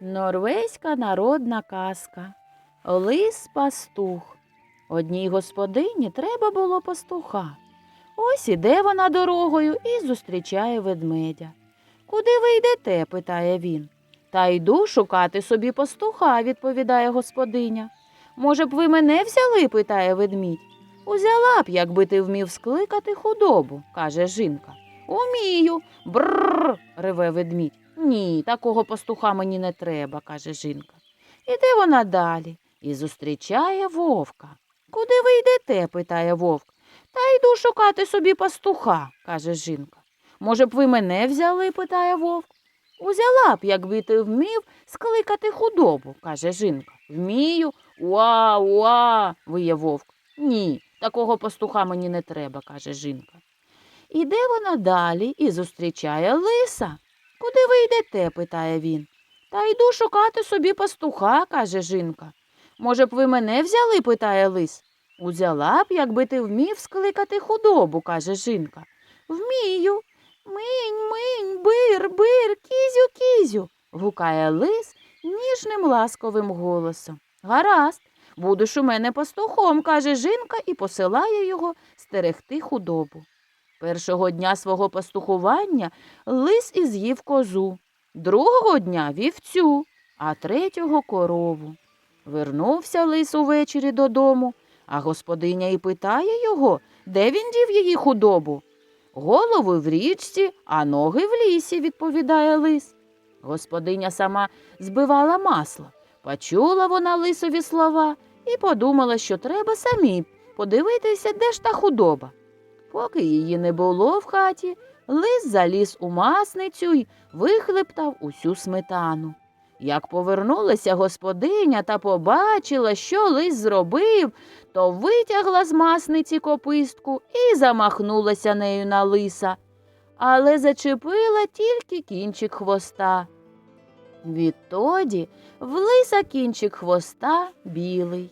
Норвезька народна казка. Лис пастух. Одній господині треба було пастуха. Ось іде вона дорогою і зустрічає ведмедя. Куди ви йдете? питає він. Та йду шукати собі пастуха, відповідає господиня. Може б ви мене взяли? питає ведмідь. Узяла б, якби ти вмів скликати худобу, каже жінка. Умію. Бррр. реве ведмідь. Ні, такого пастуха мені не треба, каже жінка. Іде вона далі і зустрічає вовка. Куди ви йдете? питає вовк. Та йду шукати собі пастуха, каже жінка. Може б ви мене взяли? питає вовк. Узяла б, якби ти вмів скликати худобу, каже жінка. Вмію. Уа, уа, виє вовк. Ні, такого пастуха мені не треба, каже жінка. Іде вона далі і зустрічає лиса. Куди ви йдете? питає він. Та йду шукати собі пастуха, каже жінка. Може б ви мене взяли? питає лис. Узяла б, якби ти вмів скликати худобу, каже жінка. Вмію. Минь, минь, бир, бир, кізю, кізю. гукає лис ніжним ласковим голосом. Гаразд, будеш у мене пастухом, каже жінка і посилає його стерегти худобу. Першого дня свого пастухування лис і з'їв козу, другого дня вівцю, а третього корову. Вернувся лис увечері додому, а господиня і питає його, де він дів її худобу. Голови в річці, а ноги в лісі, відповідає лис. Господиня сама збивала масло. Почула вона лисові слова і подумала, що треба самі подивитися, де ж та худоба. Поки її не було в хаті, лис заліз у масницю й вихлептав усю сметану. Як повернулася господиня та побачила, що лис зробив, то витягла з масниці копистку і замахнулася нею на лиса, але зачепила тільки кінчик хвоста. Відтоді в лиса кінчик хвоста білий.